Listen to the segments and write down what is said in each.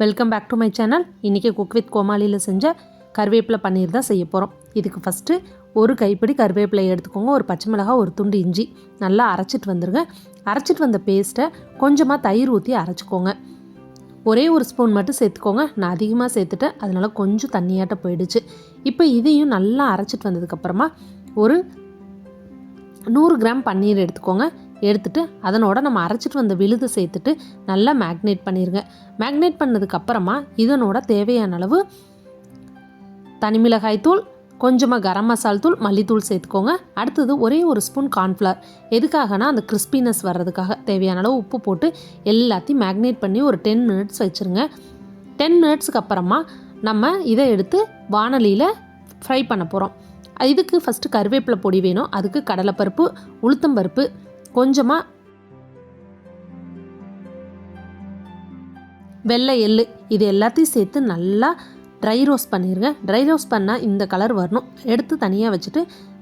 Welcome back to my channel இன்றைக்கி cook with கோமாளியில் செஞ்ச கருவேப்பிலை பன்னீர் தான் செய்ய போகிறோம் இதுக்கு ஃபஸ்ட்டு ஒரு கைப்பிடி கருவேப்பிலை எடுத்துக்கோங்க. ஒரு பச்சை மிளகாய் ஒரு துண்டு இஞ்சி நல்லா அரைச்சிட்டு வந்துருங்க. அரைச்சிட்டு வந்த பேஸ்ட்டை கொஞ்சமாக தயிர் ஊற்றி அரைச்சிக்கோங்க. ஒரே ஒரு ஸ்பூன் மட்டும் சேர்த்துக்கோங்க. நான் அதிகமாக சேர்த்துட்டேன். அதனால் கொஞ்சம் தண்ணியாட்ட போயிடுச்சு. இப்போ இதையும் நல்லா அரைச்சிட்டு வந்ததுக்கப்புறமா ஒரு நூறு கிராம் பன்னீர் எடுத்துக்கோங்க. எடுத்துட்டு அதனோட நம்ம அரைச்சிட்டு வந்த விழுது சேர்த்துட்டு நல்லா மேக்னேட் பண்ணிடுங்க மேக்னேட் பண்ணதுக்கப்புறமா இதனோட தேவையான அளவு தனிமிளகாய் தூள் கொஞ்சமாக கரம் மசால் தூள் மல்லித்தூள் சேர்த்துக்கோங்க. அடுத்தது ஒரே ஒரு ஸ்பூன் கார்ன்ஃப்ளவர் எதுக்காகனா அந்த கிறிஸ்பினஸ் வர்றதுக்காக தேவையான அளவு உப்பு போட்டு எல்லாத்தையும் மேக்னேட் பண்ணி ஒரு டென் மினிட்ஸ் வச்சுருங்க. டென் மினிட்ஸ்க்கு அப்புறமா நம்ம இதை எடுத்து வானலியில் ஃப்ரை பண்ண போகிறோம் இதுக்கு ஃபஸ்ட்டு கருவேப்பிலை பொடி வேணும். அதுக்கு கடலைப்பருப்பு உளுத்தம்பருப்பு கொஞ்சமாக வெள்ளை எள்ளு இது எல்லாத்தையும் சேர்த்து நல்லா ட்ரை ரோஸ்ட் பண்ணிடுங்க ட்ரை ரோஸ்ட் பண்ணால் இந்த கலர் வரணும். எடுத்து தனியாக வச்சுட்டு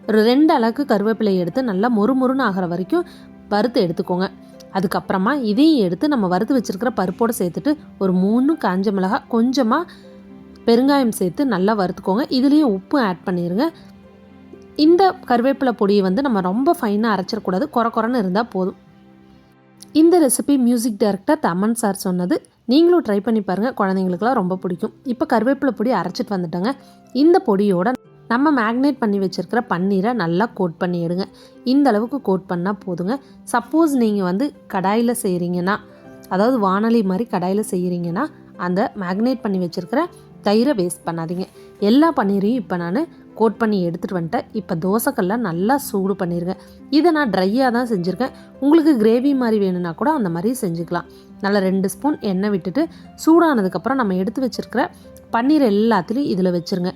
ஒரு ரெண்டு அளவுக்கு கருவேப்பிலை எடுத்து நல்லா மொறு மொறுன்னு ஆகிற வரைக்கும் வறுத்து எடுத்துக்கோங்க. அதுக்கப்புறமா இதையும் எடுத்து நம்ம வறுத்து வச்சுருக்கிற பருப்போடு சேர்த்துட்டு ஒரு மூணு காஞ்ச மிளகாய் கொஞ்சமாக பெருங்காயம் சேர்த்து நல்லா வறுத்துக்கோங்க. இதுலேயும் உப்பு ஆட் பண்ணிடுங்க இந்த கருவேப்பிலை பொடியை வந்து நம்ம ரொம்ப ஃபைனாக அரைச்சிடக்கூடாது. குறை குறைன்னு இருந்தால் போதும். இந்த recipe music director Thaman sir சொன்னது நீங்களும் ட்ரை பண்ணி பாருங்கள் குழந்தைங்களுக்குலாம் ரொம்ப பிடிக்கும். இப்போ கருவேப்பிலை பொடி அரைச்சிட்டு வந்துட்டோங்க. இந்த பொடியோட நம்ம மேக்னேட் பண்ணி வச்சுருக்கிற பன்னீரை நல்லா கோட் பண்ணி எடுங்க. இந்த அளவுக்கு கோட் பண்ணால் போதுங்க. சப்போஸ் நீங்கள் வந்து கடாயில் செய்கிறீங்கன்னா அதாவது வானொலி மாதிரி கடாயில் செய்கிறீங்கன்னா அந்த மேக்னேட் பண்ணி வச்சுருக்கிற தயிரை வேஸ்ட் பண்ணாதீங்க. எல்லா பன்னீரையும் இப்போ நான் கோட் பண்ணி எடுத்துகிட்டு வந்துட்டேன். இப்போ தோசைக்கல்ல நல்லா சூடு பண்ணிடுங்க இதை நான் ட்ரையாக தான் செஞ்சுருக்கேன். உங்களுக்கு கிரேவி மாதிரி வேணும்னா கூட அந்த மாதிரி செஞ்சுக்கலாம். நல்லா ரெண்டு ஸ்பூன் எண்ணெய் விட்டுட்டு சூடானதுக்கப்புறம் நம்ம எடுத்து வச்சுருக்கிற பன்னீர் எல்லாத்துலேயும் இதில் வச்சுருங்க.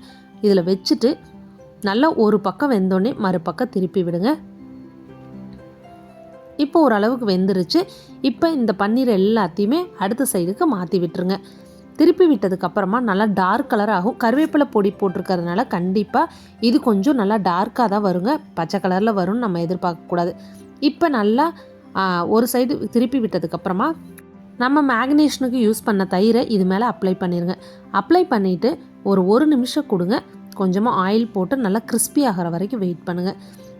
இதில் வச்சுட்டு நல்லா ஒரு பக்கம் வெந்தோடனே மறுபக்கம் திருப்பி விடுங்க. இப்போ ஓரளவுக்கு வெந்துருச்சு. இப்போ இந்த பன்னீர் எல்லாத்தையுமே அடுத்த சைடுக்கு மாற்றி விட்டுருங்க. திருப்பி விட்டதுக்கப்புறமா நல்லா டார்க் கலர் ஆகும். கருவேப்பிலை பொடி போட்டிருக்கறதுனால கண்டிப்பாக இது கொஞ்சம் நல்லா டார்க்காக தான் வருங்க. பச்சை கலரில் வரும்னு நம்ம எதிர்பார்க்கக்கூடாது இப்போ நல்லா ஒரு சைடு திருப்பி விட்டதுக்கப்புறமா நம்ம மேக்னேஷனுக்கு யூஸ் பண்ண தயிரை இது மேலே அப்ளை பண்ணிடுங்க அப்ளை பண்ணிவிட்டு ஒரு ஒரு நிமிஷம் கொடுங்க. கொஞ்சமாக ஆயில் போட்டு நல்லா கிறிஸ்பி ஆகிற வரைக்கும் வெயிட் பண்ணுங்கள்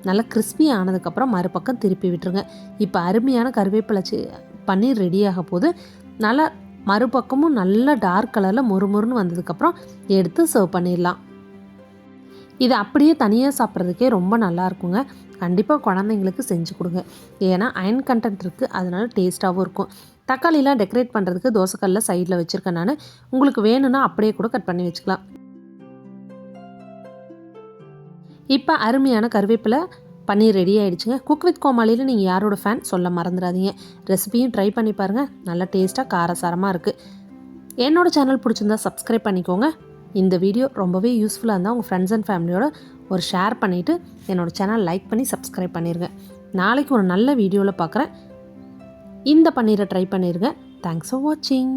நல்லா கிறிஸ்பி ஆனதுக்கப்புறம் மறுபக்கம் திருப்பி விட்டுருங்க. இப்போ அருமையான கருவேப்பிலை பன்னீர் ரெடியாக போது நல்லா மறுபக்கமும் நல்ல டார்க் கலரில் மொறுமொறுன்னு வந்ததுக்கப்புறம் எடுத்து சர்வ் பண்ணிடலாம். இது அப்படியே தனியாக சாப்பிட்றதுக்கே ரொம்ப நல்லா இருக்குங்க. கண்டிப்பாக குழந்தைங்களுக்கு செஞ்சு கொடுங்க. ஏன்னா அயன் கண்டென்ட் இருக்குது அதனால டேஸ்ட்டாகவும் இருக்கும். தக்காளிலாம் டெக்கரேட் பண்ணுறதுக்கு தோசைக்கல்லில் சைடில் வச்சுருக்கேன் நான். உங்களுக்கு வேணும்னா அப்படியே கூட கட் பண்ணி வச்சுக்கலாம். இப்போ அருமையான கருவேப்பிலை பன்னீர் ரெடி ஆகிடுச்சுங்க குக் வித் கோமாளியில் நீங்கள் யாரோட ஃபேன் சொல்ல மறந்துடாதீங்க. ரெசிபியும் ட்ரை பண்ணி பாருங்கள் நல்லா டேஸ்ட்டாக காரசாரமாக இருக்குது என்னோடய சேனல் பிடிச்சிருந்தா சப்ஸ்கிரைப் பண்ணிக்கோங்க. இந்த வீடியோ ரொம்பவே யூஸ்ஃபுல்லாக இருந்தால் உங்கள் ஃப்ரெண்ட்ஸ் அண்ட் ஃபேமிலியோட ஒரு ஷேர் பண்ணிவிட்டு என்னோடய சேனல் லைக் பண்ணி சப்ஸ்கிரைப் பண்ணிடுங்க நாளைக்கு ஒரு நல்ல வீடியோவில் பார்க்குறேன் இந்த பன்னீரை ட்ரை பண்ணிடுங்க தேங்க்ஸ் ஃபார் வாட்சிங்